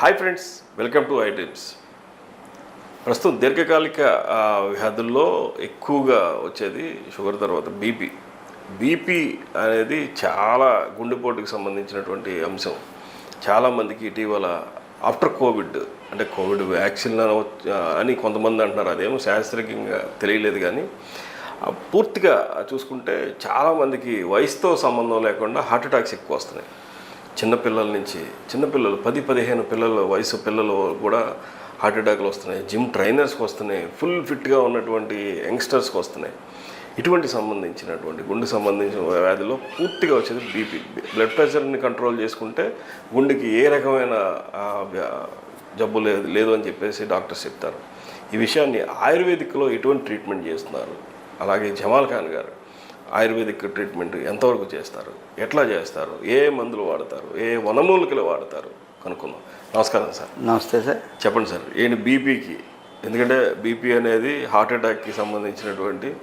Hi friends welcome to I dreams ప్రస్తుతం దీర్ఘకాలిక వ్యాధుల్లో ఎక్కువగా వచ్చేది షుగర్ తర్వాత బీపీ బీపీ అనేది చాలా గుండెపోటుకి సంబంధించినటువంటి అంశం. చాలామందికి ఇటీవల ఆఫ్టర్ కోవిడ్ అంటే కోవిడ్ వ్యాక్సిన్ అని కొంతమంది అంటున్నారు. అదేమో శాస్త్రీయంగా తెలియలేదు కానీ పూర్తిగా చూసుకుంటే చాలామందికి వయసుతో సంబంధం లేకుండా హార్ట్ అటాక్స్ ఎక్కువ వస్తున్నాయి. చిన్నపిల్లల నుంచి చిన్నపిల్లలు పది పదిహేను పిల్లల వయసు పిల్లలు కూడా హార్ట్ అటాక్లు వస్తున్నాయి జిమ్ ట్రైనర్స్కి వస్తున్నాయి ఫుల్ ఫిట్గా ఉన్నటువంటి యంగ్స్టర్స్కి వస్తున్నాయి. ఇటువంటి సంబంధించినటువంటి గుండె సంబంధించిన వ్యాధిలో పూర్తిగా వచ్చేది బీపీ. బ్లడ్ ప్రెషర్ని కంట్రోల్ చేసుకుంటే గుండెకి ఏ రకమైన జబ్బు లేదు లేదు అని చెప్పేసి డాక్టర్స్ చెప్తారు. ఈ విషయాన్ని ఆయుర్వేదిక్లో ఎటువంటి ట్రీట్మెంట్ చేస్తున్నారు? అలాగే జమాల్ ఖాన్ గారు ఆయుర్వేదిక్ ట్రీట్మెంట్ ఎంతవరకు చేస్తారు? ఎట్లా చేస్తారు? ఏ మందులు వాడతారు? ఏ వనమూలికలు వాడతారు? కనుక్కుందాం. నమస్కారం సార్. నమస్తే సార్. చెప్పండి సార్. ఏంటి బీపీకి ఎందుకంటే బీపీ అనేది హార్ట్ అటాక్కి సంబంధించినటువంటి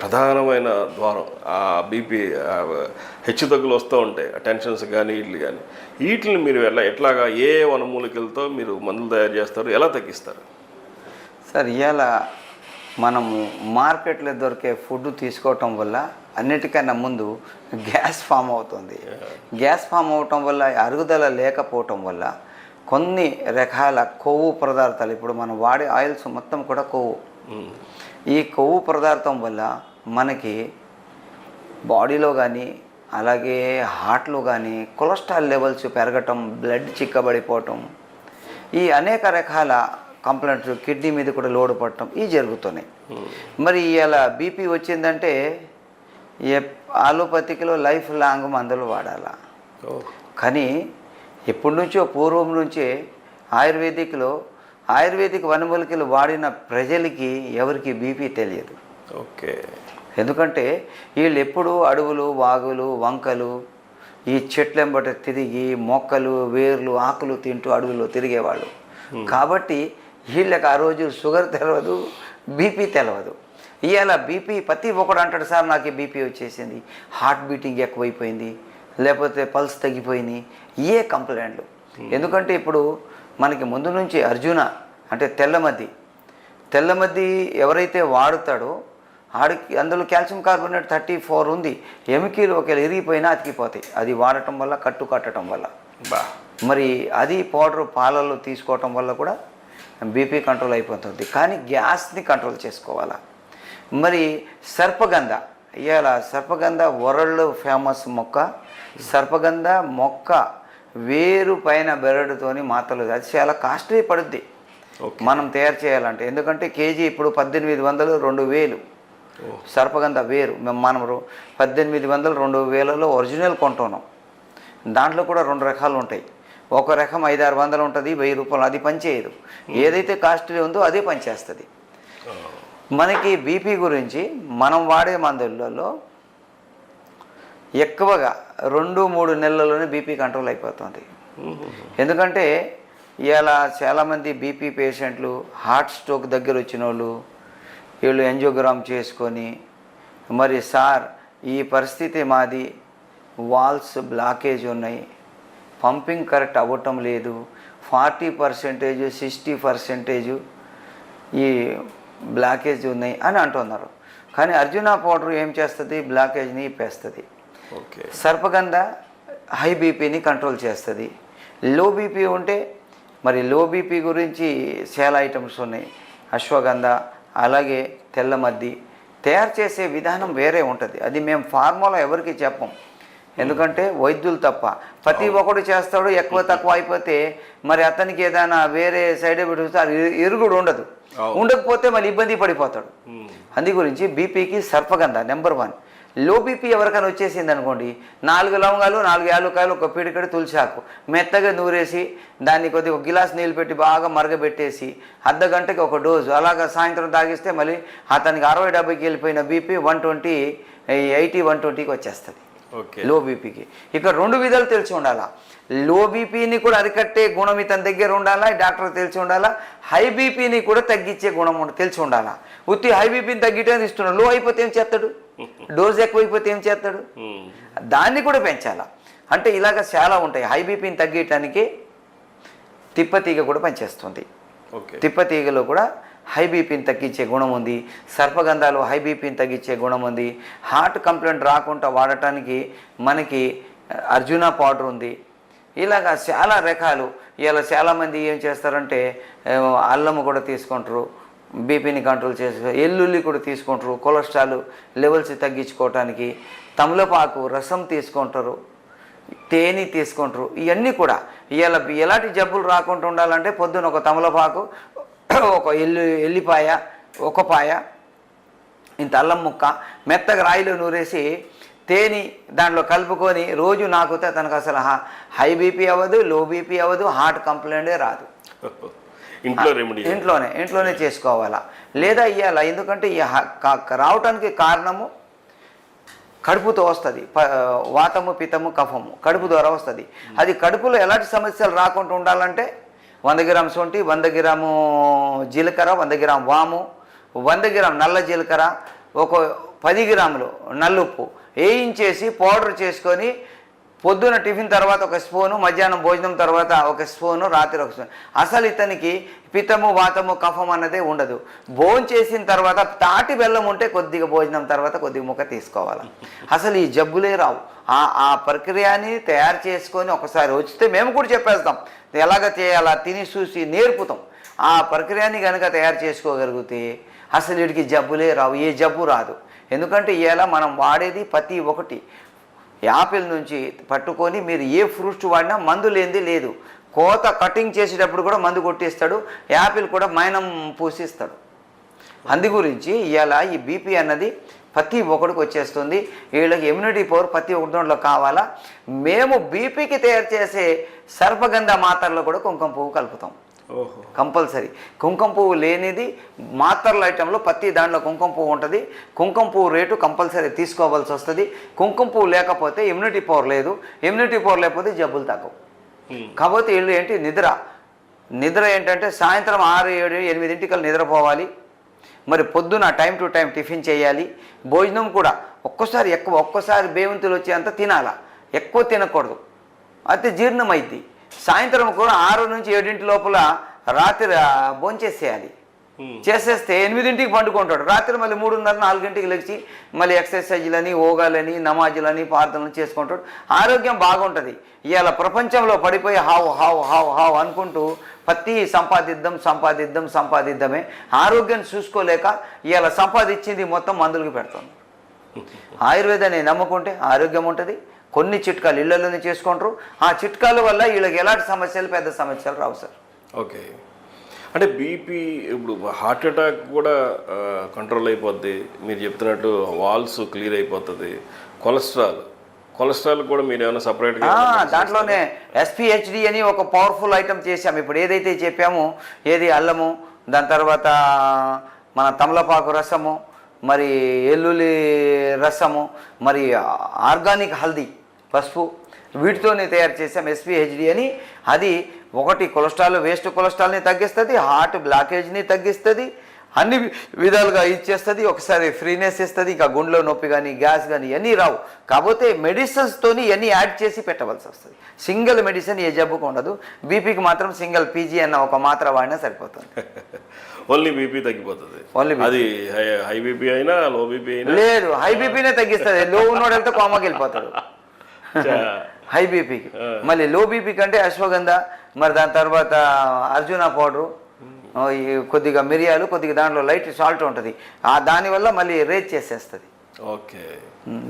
ప్రధానమైన ద్వారం. ఆ బీపీ హెచ్చు తగ్గులు వస్తూ ఉంటాయి. టెన్షన్స్ కానీ వీటిని కానీ వీటిని మీరు ఎలా ఎట్లాగా ఏ వనమూలికలతో మీరు మందులు తయారు చేస్తారు? ఎలా తగ్గిస్తారు? సార్ ఇవాళ మనము మార్కెట్లో దొరికే ఫుడ్ తీసుకోవటం వల్ల అన్నిటికన్నా ముందు గ్యాస్ ఫామ్ అవుతుంది. గ్యాస్ ఫామ్ అవటం వల్ల అరుగుదల లేకపోవటం వల్ల కొన్ని రకాల కొవ్వు పదార్థాలు ఇప్పుడు మనం వాడే ఆయిల్స్ మొత్తం కూడా కొవ్వు. మ్మ్. ఈ కొవ్వు పదార్థం వల్ల మనకి బాడీలో కానీ అలాగే హార్ట్లో కానీ కొలెస్ట్రాల్ లెవెల్స్ పెరగటం బ్లడ్ చిక్కబడిపోవటం ఈ అనేక రకాల కంప్లైంట్స్ కిడ్నీ మీద కూడా లోడ్ పడటం ఇవి జరుగుతున్నాయి. మరి ఇలా బీపీ వచ్చిందంటే ఆలోపతికిలో లైఫ్ లాంగ్ మందులు వాడాలా? కానీ ఎప్పటి నుంచో పూర్వం నుంచే ఆయుర్వేదిక్లో ఆయుర్వేదిక్ వనమూలికలు వాడిన ప్రజలకి ఎవరికి బీపీ తెలియదు. ఓకే. ఎందుకంటే వీళ్ళు ఎప్పుడూ అడవులు వాగులు వంకలు ఈ చెట్లెంబట తిరిగి మొక్కలు వేర్లు ఆకులు తింటూ అడవుల్లో తిరిగేవాళ్ళు. కాబట్టి వీళ్ళకి ఆ రోజు షుగర్ తెలియదు బీపీ తెలియదు ఇవాళ బీపీ ప్రతి ఒక్కడు అంటాడు సార్ నాకు బీపీ వచ్చేసింది. హార్ట్ బీటింగ్ ఎక్కువైపోయింది లేకపోతే పల్స్ తగ్గిపోయింది. ఇయే కంప్లైంట్లు. ఎందుకంటే ఇప్పుడు మనకి ముందు నుంచి అర్జున అంటే తెల్లమద్ది తెల్లమద్ది ఎవరైతే వాడుతాడో ఆడికి అందులో కాల్షియం కార్బోనేట్ థర్టీ ఫోర్ ఉంది. ఎమికీలు ఒకవేళ ఇరిగిపోయినా అతికిపోతాయి. అది వాడటం వల్ల కట్టు కట్టడం వల్ల. బా. మరి అది పౌడర్ పాలల్లో తీసుకోవటం వల్ల కూడా బీపీ కంట్రోల్ అయిపోతుంది. కానీ గ్యాస్ని కంట్రోల్ చేసుకోవాలా? మరి సర్పగంధ. ఇవాళ సర్పగంధ వరల్డ్ ఫేమస్ మొక్క. సర్పగంధ మొక్క వేరు పైన బెరడుతోని మాతలు అది చాలా కాస్ట్లీ పడుద్ది. మనం తయారు చేయాలంటే. ఎందుకంటే కేజీ ఇప్పుడు పద్దెనిమిది వందలు రెండు వేలు. సర్పగంధ వేరు. మేము మనం పద్దెనిమిది వందలు రెండు వేలలో ఒరిజినల్ కొంటున్నాం. దాంట్లో కూడా రెండు రకాలు ఉంటాయి. ఒక రకం ఐదారు వందలు ఉంటుంది వెయ్యి రూపాయలు అది పనిచేయదు. ఏదైతే కాస్ట్లీ ఉందో అదే పనిచేస్తుంది. మనకి బీపీ గురించి మనం వాడే మందులలో ఎక్కువగా రెండు మూడు నెలల్లోనే బీపీ కంట్రోల్ అయిపోతుంది. ఎందుకంటే ఇలా చాలామంది బీపీ పేషెంట్లు హార్ట్ స్ట్రోక్ దగ్గర వచ్చిన వాళ్ళు వీళ్ళు ఎంజియోగ్రామ్ చేసుకొని మరి సార్ ఈ పరిస్థితి మాది వాల్స్ బ్లాకేజ్ ఉన్నాయి పంపింగ్ కరెక్ట్ అవ్వటం లేదు. ఫార్టీ పర్సెంటేజ్ సిక్స్టీ పర్సెంటేజ్ ఈ బ్లాకేజ్ ఉన్నాయి అని అంటున్నారు. కానీ అర్జున పౌడర్ ఏం చేస్తుంది? బ్లాకేజ్ని ఇప్పేస్తుంది. ఓకే. సర్పగంధ హై బీపీని కంట్రోల్ చేస్తుంది. లో బీపీ ఉంటే మరి లో బీపీ గురించి చాలా ఐటమ్స్ ఉన్నాయి. అశ్వగంధ అలాగే తెల్లమద్ది తయారు చేసే విధానం వేరే ఉంటుంది. అది మేము ఫార్ములా ఎవరికి చెప్పం. ఎందుకంటే వైద్యులు తప్ప. ప్రతి ఒక్కడు చేస్తాడు ఎక్కువ తక్కువ అయిపోతే మరి అతనికి ఏదైనా వేరే సైడ్ ఎఫెక్ట్ ఎరుగుడు ఉండదు. ఉండకపోతే మళ్ళీ ఇబ్బంది పడిపోతాడు. అందు గురించి బీపీకి సర్పగంధ నెంబర్ వన్. లో బీపీ ఎవరికైనా వచ్చేసింది అనుకోండి నాలుగు లవంగాలు నాలుగు యాలుకాయలు ఒక పిడికడి తులసాకు. మెత్తగా నూరేసి దాన్ని కొద్దిగా ఒక గిలాస్ నీళ్ళు పెట్టి బాగా మరగబెట్టేసి అర్ధ గంటకి ఒక డోసు. అలాగా సాయంత్రం తాగిస్తే మళ్ళీ అతనికి అరవై డెబ్బైకి వెళ్ళిపోయిన BP one twenty eighty one ట్వంటీకి వచ్చేస్తుంది. లో బీపీకి. ఇక రెండు విధాలు తెలిసి ఉండాలా. లో బీపీని కూడా అరికట్టే గుణం ఇతని దగ్గర ఉండాలా డాక్టర్ తెలిసి ఉండాలా. హై బీపీని కూడా తగ్గించే గుణం తెలిసి ఉండాలా. ఉత్తి హై బీపీని తగ్గితే ఇస్తున్నాడు లో అయిపోతే ఏం చేస్తాడు? డోస్ ఎక్కువైపోతే ఏం చేస్తాడు. దాన్ని కూడా పెంచాలా. అంటే ఇలాగ చాలా ఉంటాయి. హై బీపీని తగ్గించడానికి తిప్పతీగ కూడా పనిచేస్తుంది. ఓకే. తిప్పతీగలో కూడా హై బీపీని తగ్గించే గుణం ఉంది సర్పగంధాలు హై బీపీని తగ్గించే గుణం ఉంది. హార్ట్ కంప్లైంట్ రాకుండా వాడటానికి మనకి అర్జున పౌడర్ ఉంది. ఇలాగా చాలా రకాలు ఇలా చాలామంది ఏం చేస్తారంటే అల్లము కూడా తీసుకుంటారు బీపీని కంట్రోల్ చేసి ఎల్లుల్లి కూడా తీసుకుంటారు కొలెస్ట్రాల్ లెవెల్స్ తగ్గించుకోవటానికి. తమలపాకు రసం తీసుకుంటారు తేనె తీసుకుంటారు ఇవన్నీ కూడా. ఇలా ఎలాంటి జబ్బులు రాకుండా ఉండాలంటే పొద్దున ఒక తమలపాకు ఒక ఎల్లు ఎల్లిపాయ ఒక పాయ ఇంత అల్లం ముక్క మెత్తగా రాయిలో నూరేసి తేనె దాంట్లో కలుపుకొని రోజు నాకుతే తనకు అసలు హ- బీపీ అవ్వదు లో బీపీ అవ్వదు హార్ట్ కంప్లైంటే రాదు. ఇంట్లో రెమెడీ ఇంట్లోనే ఇంట్లోనే చేసుకోవాలా. లేదా ఇవ్వాలా ఎందుకంటే ఈ రావటానికి కారణము కడుపుతో వస్తుంది. వాతము పితము కఫము కడుపు ద్వారా వస్తుంది. అది కడుపులో ఎలాంటి సమస్యలు రాకుండా ఉండాలంటే వంద గ్రామ్ శొంఠి వంద గ్రాము జీలకర్ర వంద గ్రామ్ వాము వంద గ్రామ్ నల్ల జీలకర్ర ఒక పది గ్రాములు నల్లుప్పు వేయించేసి పౌడర్ చేసుకొని పొద్దున టిఫిన్ తర్వాత ఒక స్పూను మధ్యాహ్నం భోజనం తర్వాత ఒక స్పూను రాత్రి ఒక స్పూన్. అసలు ఇతనికి పిత్తము వాతము కఫం అన్నదే ఉండదు. భోజనం చేసిన తర్వాత తాటి బెల్లం ఉంటే కొద్దిగా భోజనం తర్వాత కొద్దిగా ముక్క తీసుకోవాలి. అసలు ఈ జబ్బులే రావు. ఆ ఆ ప్రక్రియని తయారు చేసుకొని ఒకసారి వచ్చితే మేము కూడా చెప్పేస్తాం. ఎలాగ చేయాలా తిని చూసి నేర్పుతాం. ఆ ప్రక్రియని కనుక తయారు చేసుకోగలిగితే అసలు వీడికి జబ్బులే రావు ఏ జబ్బు రాదు. ఎందుకంటే ఇలా మనం వాడేది ప్రతి ఒకటి. యాపిల్ నుంచి పట్టుకొని మీరు ఏ ఫ్రూట్స్ వాడినా మందు లేనిది లేదు. కోత కటింగ్ చేసేటప్పుడు కూడా మందు కొట్టేస్తాడు యాపిల్ కూడా మైనం పూసిస్తాడు. అందు గురించి ఇలా ఈ బీపీ అన్నది ప్రతి ఒక్కడికి వచ్చేస్తుంది. వీళ్ళకి ఇమ్యూనిటీ పవర్ ప్రతి ఒక్కరిలో కావాలా? మేము బీపీకి తయారు చేసే సర్పగంధ మాత్రలో కూడా కుంకుమ పువ్వు కలుపుతాం. ఓహో. కంపల్సరీ. కుంకుమ పువ్వు లేనిది మాత్రల ఐటెంలో ప్రతి దాంట్లో కుంకుమ పువ్వు ఉంటుంది. కుంకుమ పువ్వు రేటు కంపల్సరీ తీసుకోవాల్సి వస్తుంది. కుంకుమ పువ్వు లేకపోతే ఇమ్యూనిటీ పవర్ లేదు. ఇమ్యూనిటీ పవర్ లేకపోతే జబ్బులు తగ్గవు. కాకపోతే వీళ్ళు ఏంటి? నిద్ర. నిద్ర ఏంటంటే సాయంత్రం ఆరు ఏడు ఎనిమిదింటికల్ నిద్రపోవాలి. మరి పొద్దున టైం టు టైం టిఫిన్ చేయాలి. భోజనం కూడా ఒక్కోసారి ఎక్కువ ఒక్కోసారి బేవంతులు వచ్చేంత తినాలా? ఎక్కువ తినకూడదు. అయితే జీర్ణమైద్ది. సాయంత్రం కూడా ఆరు నుంచి ఏడింటి లోపల రాత్రి భోంచేసేయాలి. చేసేస్తే ఎనిమిదింటికి పండుకుంటాడు. రాత్రి మళ్ళీ మూడున్నర నాలుగింటికి లేచి మళ్ళీ ఎక్సర్సైజ్లని ఓగాలని నమాజులని ప్రార్థనలు చేసుకుంటాడు. ఆరోగ్యం బాగుంటుంది. ఇవాళ ప్రపంచంలో పడిపోయి హావు హావు హావు హావు అనుకుంటూ ప్రతి సంపాదిద్దాం సంపాదిద్దాం సంపాదిద్దామే. ఆరోగ్యాన్ని చూసుకోలేక ఇవాళ సంపాదించింది మొత్తం మందులకి పెడుతుంది. ఆయుర్వేదాన్ని నమ్ముకుంటే ఆరోగ్యం ఉంటుంది. కొన్ని చిట్కాలు ఇళ్ళలోనే చేసుకుంటారు. ఆ చిట్కాల వల్ల వీళ్ళకి ఎలాంటి సమస్యలు పెద్ద సమస్యలు రావు సార్. ఓకే. అంటే బీపీ ఇప్పుడు హార్ట్ అటాక్ కూడా కంట్రోల్ అయిపోద్ది. మీరు చెప్తున్నట్టు వాల్స్ క్లియర్ అయిపోతుంది. కొలెస్ట్రాల్. కొలెస్ట్రాల్ కూడా మీరు ఏమైనా సపరేట్గా దాంట్లోనే ఎస్పిహెచ్డి అని ఒక పవర్ఫుల్ ఐటమ్ చేసాం ఇప్పుడు ఏదైతే చెప్పామో ఏది అల్లము దాని తర్వాత మన తమలపాకు రసము మరి ఎల్లుల్లి రసము మరి ఆర్గానిక్ హల్దీ. పసుపు వీటితోనే తయారు చేసాం ఎస్పిహెచ్డి అని. అది ఒకటి కొలెస్ట్రాల్ వేస్ట్ కొలెస్ట్రాల్ని తగ్గిస్తుంది హార్ట్ బ్లాకేజ్ని తగ్గిస్తుంది అన్ని విధాలుగా ఇచ్చేస్తుంది ఒకసారి ఫ్రీనెస్ ఇస్తుంది ఇంకా గుండెలో నొప్పి కానీ గ్యాస్ కానీ ఇవన్నీ రావు. కాకపోతే మెడిసిన్స్తోని ఇవన్నీ యాడ్ చేసి పెట్టవలసి వస్తుంది. సింగిల్ మెడిసిన్ ఏ జబ్బుకు ఉండదు. బీపీకి మాత్రం సింగిల్ పీజీ అన్న ఒక మాత్ర వాడినా సరిపోతుంది. ఓన్లీ బీపీ తగ్గిపోతుంది. BP. అది హై బీపీ అయినా లో బీపీ అయినా. లేదు హై బీపీనే తగ్గిస్తుంది. లో ఉన్నోడు వెళ్తే కోమకి వెళ్ళిపోతాడు. హై బీపీకి మళ్ళీ లో బీపీ కంటే అశ్వగంధ మరి దాని తర్వాత అర్జున పౌడరు కొద్దిగా మిరియాలు కొద్దిగా దాంట్లో లైట్ సాల్ట్ ఉంటుంది. ఆ దానివల్ల మళ్ళీ రేజ్ చేసేస్తుంది. ఓకే.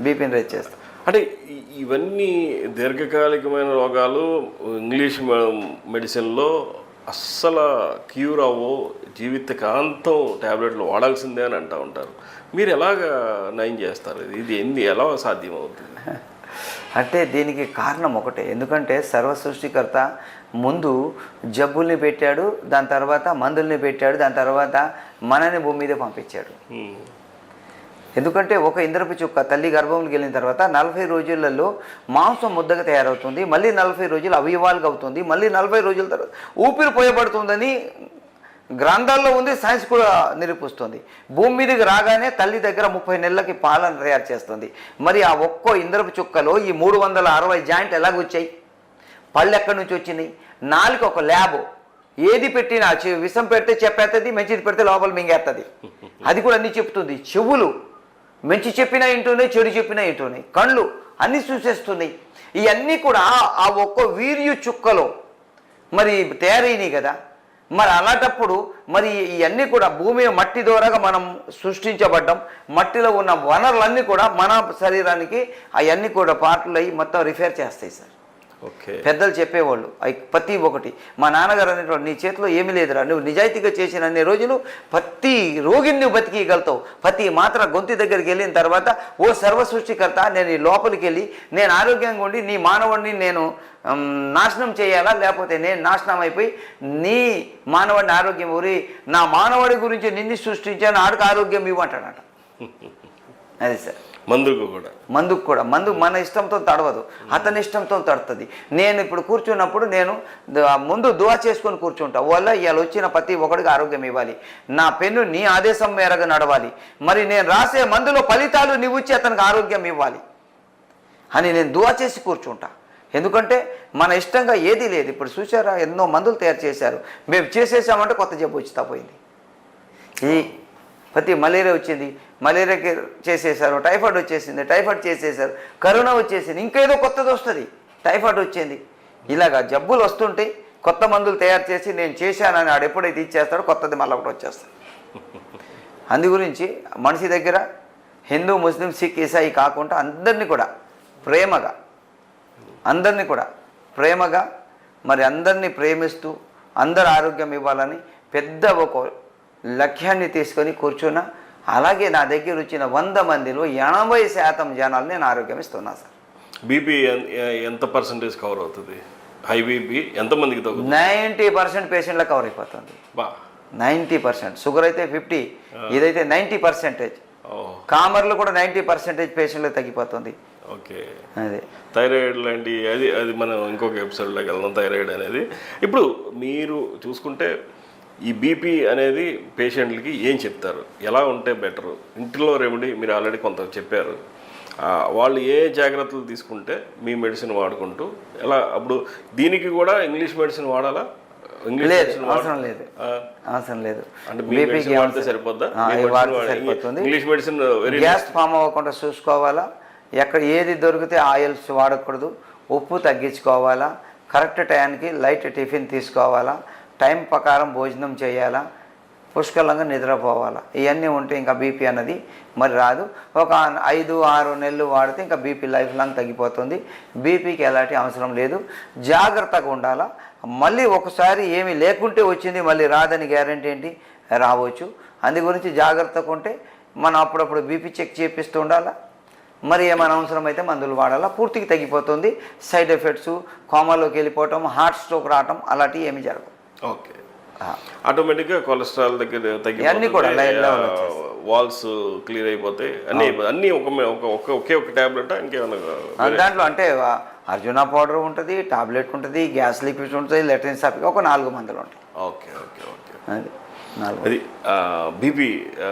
బీపీని రేజ్ చేస్తుంది. అంటే ఇవన్నీ దీర్ఘకాలికమైన రోగాలు ఇంగ్లీష్ మెడిసిన్లో అస్సలు క్యూర్ అవ్వవు. జీవితకాంతం ట్యాబ్లెట్లు వాడాల్సిందే అని అంటూ ఉంటారు. మీరు ఎలాగ నయం చేస్తారు? ఇది? ఇది ఎన్ని ఎలా సాధ్యం అవుతుంది అంటే దీనికి కారణం ఒకటే ఎందుకంటే సర్వ సృష్టికర్త ముందు జబ్బుల్ని పెట్టాడు దాని తర్వాత మందుల్ని పెట్టాడు దాని తర్వాత మనని భూమి మీద పంపించాడు హ్మ్. ఎందుకంటే ఒక ఇంద్రపు చుక్క తల్లి గర్భంలోకి వెళ్ళిన తర్వాత నలభై రోజులలో మాంసం ముద్దగా తయారవుతుంది మళ్ళీ నలభై రోజులు అవయవాలుగా అవుతుంది మళ్ళీ నలభై రోజుల తర్వాత ఊపిరి పోయబడుతుందని గ్రంథాల్లో ఉంది సైన్స్ కూడా నిరూపిస్తుంది. భూమి మీదకి రాగానే తల్లి దగ్గర ముప్పై నెలలకి పాలన తయారు చేస్తుంది. మరి ఆ ఒక్కో ఇంద్రపు చుక్కలో ఈ మూడు వందల అరవై జాయింట్ ఎలాగొచ్చాయి? పళ్ళు ఎక్కడి నుంచి వచ్చినాయి? నాలుగు ఒక ల్యాబ్. ఏది పెట్టినా విషం పెడితే చెప్పేస్తుంది మంచిది పెడితే లోపల మింగేస్తుంది అది కూడా అన్ని చెప్తుంది. చెవులు మంచి చెప్పినా వింటున్నాయి చెడు చెప్పినా ఇంటూనే కళ్ళు అన్ని చూసేస్తున్నాయి. ఇవన్నీ కూడా ఆ ఒక్క వీర్యు చుక్కలో మరి తయారైనవి కదా. మరి అలాంటప్పుడు మరి ఇవన్నీ కూడా భూమి మట్టి ద్వారాగా మనం సృష్టించబడ్డం మట్టిలో ఉన్న వనరులన్నీ కూడా మన శరీరానికి అవన్నీ కూడా పార్ట్లు అయ్యి మొత్తం రిఫేర్ చేస్తాయి సార్. పెద్దలు చెప్పేవాళ్ళు. అవి ప్రతి ఒకటి మా నాన్నగారు అనేటువంటి నీ చేతిలో ఏమీ లేదురా నువ్వు నిజాయితీగా చేసిన అన్ని రోజులు ప్రతి రోగిని నువ్వు బతికిగలుగుతావు ప్రతి మాత్ర గొంతు దగ్గరికి వెళ్ళిన తర్వాత ఓ సర్వ సృష్టికర్త నేను ఈ లోపలికి వెళ్ళి నేను ఆరోగ్యంగా ఉండి నీ మానవుడిని నేను నాశనం చేయాలా? లేకపోతే నేను నాశనం అయిపోయి నీ మానవుడిని ఆరోగ్యం ఊరి నా మానవుడి గురించి నిన్ను సృష్టించాను ఆడికి ఆరోగ్యం ఇవ్వంటాడట అది సార్. మందుకు కూడా. మందుకు కూడా. మందు మన ఇష్టంతో తడవదు. అతని ఇష్టంతో తడుతుంది. నేను ఇప్పుడు కూర్చున్నప్పుడు నేను ముందు దువా చేసుకొని కూర్చుంటా. వల్ల ఇవాళ వచ్చిన ప్రతి ఒక్కడికి ఆరోగ్యం ఇవ్వాలి. నా పెన్ను నీ ఆదేశం మేరకు నడవాలి. మరి నేను రాసే మందులో ఫలితాలు నీవు ఇచ్చి అతనికి ఆరోగ్యం ఇవ్వాలి. అని నేను దువా చేసి కూర్చుంటా. ఎందుకంటే మన ఇష్టంగా ఏదీ లేదు. ఇప్పుడు చూసారా ఎన్నో మందులు తయారు చేశారు. మేము చేసేసామంటే కొత్త జబ్బు వచ్చి తపోయింది ఈ ప్రతి మలేరియా వచ్చింది. మలేరియాకి చేసేసారు. టైఫాయిడ్ వచ్చేసింది. టైఫాయిడ్ చేసేసారు. కరోనా వచ్చేసింది. ఇంకేదో కొత్తది వస్తుంది. టైఫాయిడ్ వచ్చింది. ఇలాగా జబ్బులు వస్తుంటాయి కొత్త మందులు తయారు చేసి నేను చేశానని ఆడు ఎప్పుడైతే ఇచ్చేస్తాడో కొత్తది మళ్ళీ ఒకటి వచ్చేస్తాడు అందు గురించి మనిషి దగ్గర హిందూ ముస్లిం సిక్ ఈసాయి కాకుండా అందరినీ కూడా ప్రేమగా అందరినీ కూడా ప్రేమగా మరి అందరినీ ప్రేమిస్తూ అందరు ఆరోగ్యం ఇవ్వాలని పెద్ద ఒక లక్ష్యాన్ని తీసుకొని కూర్చున్నా. అలాగే నా దగ్గర వచ్చిన వంద మందిలో ఎనభై శాతం జనాలు నేను ఆరోగ్యం ఇస్తున్నా సార్. బీపీ ఎంత పర్సంటేజ్ కవర్ అవుతుంది? హై బీపీ ఎంతమందికి తగ్గుతుంది? నైంటీ పర్సెంట్ పేషెంట్లకు కవర్ అయిపోతుంది. బా. Ninety percent. షుగర్ అయితే ఫిఫ్టీ ఇదైతే నైంటీ పర్సెంటేజ్. కామర్లు కూడా నైంటీ పర్సెంటేజ్ పేషెంట్లకు తగ్గిపోతుంది. ఓకే. అదే. థైరాయిడ్ లాంటి అది అది మనం ఇంకొక ఎపిసోడ్లోకి వెళ్దాం థైరాయిడ్ అనేది. ఇప్పుడు మీరు చూసుకుంటే ఈ బీపీ అనేది పేషెంట్లకి ఏం చెప్తారు? ఎలా ఉంటే బెటరు? ఇంటిలో రెమెడీ మీరు ఆల్రెడీ కొంత చెప్పారు. వాళ్ళు ఏ జాగ్రత్తలు తీసుకుంటే మీ మెడిసిన్ వాడుకుంటూ ఎలా అప్పుడు దీనికి కూడా ఇంగ్లీష్ మెడిసిన్ వాడాలా? లేదు అవసరం లేదు. అవసరం లేదు. అంటే బీపీకి వాడితే సరిపోద్దా? సరిపోతుంది. ఇంగ్లీష్ మెడిసిన్ గ్యాస్ ఫామ్ అవ్వకుండా చూసుకోవాలా? ఎక్కడ ఏది దొరికితే ఆయిల్స్ వాడకూడదు. ఉప్పు తగ్గించుకోవాలా? కరెక్ట్ టైంకి లైట్ టిఫిన్ తీసుకోవాలా? టైం ప్రకారం భోజనం చేయాలా? పుష్కలంగా నిద్రపోవాలా? ఇవన్నీ ఉంటే ఇంకా బీపీ అన్నది మరి రాదు. ఒక ఐదు ఆరు నెలలు వాడితే ఇంకా బీపీ లైఫ్ లాంగ్ తగ్గిపోతుంది. బీపీకి ఎలాంటి అవసరం లేదు. జాగ్రత్తగా ఉండాలా? మళ్ళీ ఒకసారి ఏమి లేకుంటే వచ్చింది మళ్ళీ రాదని గ్యారంటీ ఏంటి? రావచ్చు. అందు గురించి జాగ్రత్తగా ఉంటే మనం అప్పుడప్పుడు బీపీ చెక్ చేపిస్తూ ఉండాలా? మరి ఏమైనా అవసరం అయితే మందులు వాడాలా? పూర్తిగా తగ్గిపోతుంది. సైడ్ ఎఫెక్ట్స్ కోమాలోకి వెళ్ళిపోవటం హార్ట్ స్ట్రోక్ రావటం అలాంటివి ఏమి జరగవు. ఓకే. ఆటోమేటిక్గా కొలెస్ట్రాల్ దగ్గర ఇవన్నీ కూడా లైన్ లెవెల్ వాల్స్ క్లియర్ అయిపోతాయి. అన్ని. అన్ని ఒక ఒక ఒక ఒకే ఒక టాబ్లెట్ ఇంకేమైనా దాంట్లో అంటే అర్జున పౌడర్ ఉంటుంది టాబ్లెట్ ఉంటుంది గ్యాస్ లిక్విడ్స్ ఉంటుంది లెట్రిన్ సాఫిక్ ఒక నాలుగు మందులు ఉంటాయి. Okay okay okay. అది నాలుగు అది బీపీ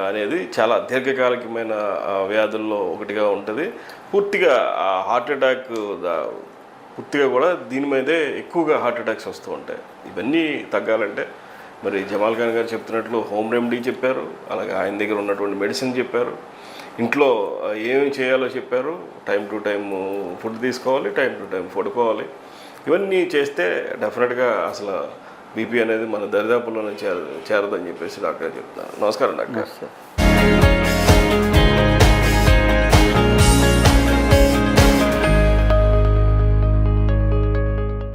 అనేది చాలా దీర్ఘకాలికమైన వ్యాధుల్లో ఒకటిగా ఉంటుంది. పూర్తిగా హార్ట్ అటాక్ పూర్తిగా కూడా దీని మీదే ఎక్కువగా హార్ట్ అటాక్స్ వస్తూ ఉంటాయి. ఇవన్నీ తగ్గాలంటే మరి జమాల్ ఖాన్ గారు చెప్తున్నట్లు హోమ్ రెమెడీ చెప్పారు అలాగే ఆయన దగ్గర ఉన్నటువంటి మెడిసిన్ చెప్పారు. ఇంట్లో ఏమి చేయాలో చెప్పారు. టైం టు టైం ఫుడ్ తీసుకోవాలి టైం టు టైం పడుకోవాలి. ఇవన్నీ చేస్తే డెఫినెట్గా అసలు బీపీ అనేది మన దరిదాపుల్లోనే చేర చేరదని చెప్పేసి డాక్టర్ చెప్తున్నారు. నమస్కారం డాక్టర్.